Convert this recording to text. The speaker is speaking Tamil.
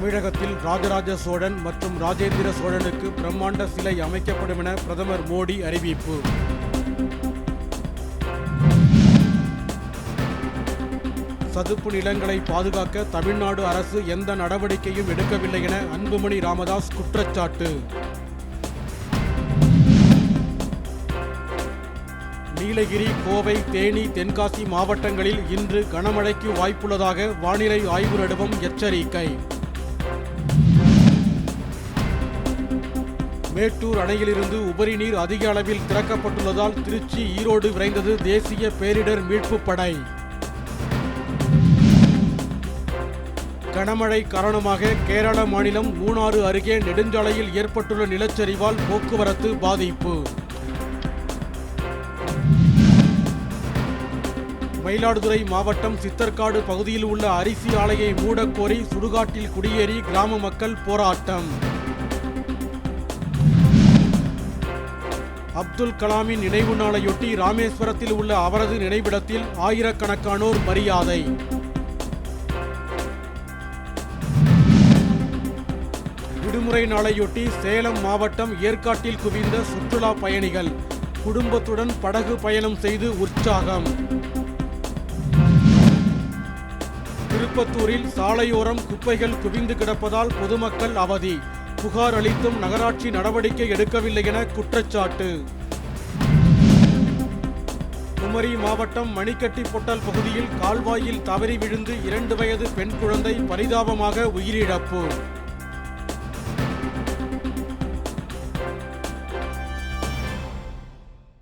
தமிழகத்தில் ராஜராஜ சோழன் மற்றும் ராஜேந்திர சோழனுக்கு பிரம்மாண்ட சிலை அமைக்கப்படும் என பிரதமர் மோடி அறிவிப்பு. சதுப்பு நிலங்களை பாதுகாக்க தமிழ்நாடு அரசு எந்த நடவடிக்கையும் எடுக்கவில்லை என அன்புமணி ராமதாஸ் குற்றச்சாட்டு. நீலகிரி கோவை தேனி தென்காசி மாவட்டங்களில் இன்று கனமழைக்கு வாய்ப்புள்ளதாக வானிலை ஆய்வு நடுவம் எச்சரிக்கை. மேட்டூர் அணையிலிருந்து உபரி நீர் அதிக அளவில் திறக்கப்பட்டுள்ளதால் திருச்சி ஈரோடு விரைந்தது தேசிய பேரிடர் மீட்புப் படை. கனமழை காரணமாக கேரள மாநிலம் மூணாறு அருகே நெடுஞ்சாலையில் ஏற்பட்டுள்ள நிலச்சரிவால் போக்குவரத்து பாதிப்பு. மயிலாடுதுறை மாவட்டம் சித்தர்காடு பகுதியில் உள்ள அரிசி ஆலையை மூடக்கோரி சுடுகாட்டில் குடியேறி கிராம மக்கள் போராட்டம். அப்துல் கலாமின் நினைவு நாளையொட்டி ராமேஸ்வரத்தில் உள்ள அவரது நினைவிடத்தில் ஆயிரக்கணக்கானோர் மரியாதை. விடுமுறை நாளையொட்டி சேலம் மாவட்டம் ஏற்காட்டில் குவிந்த சுற்றுலா பயணிகள் குடும்பத்துடன் படகு பயணம் செய்து உற்சாகம். திருப்பத்தூரில் சாலையோரம் குப்பைகள் குவிந்து கிடப்பதால் பொதுமக்கள் அவதி. புகார் அளித்தும் நகராட்சி நடவடிக்கை எடுக்கவில்லை என குற்றச்சாட்டு. குமரி மாவட்டம் மணிக்கட்டி பொட்டல் பகுதியில் கால்வாயில் தவறி விழுந்து இரண்டு வயது பெண் குழந்தை பரிதாபமாக உயிரிழப்பு.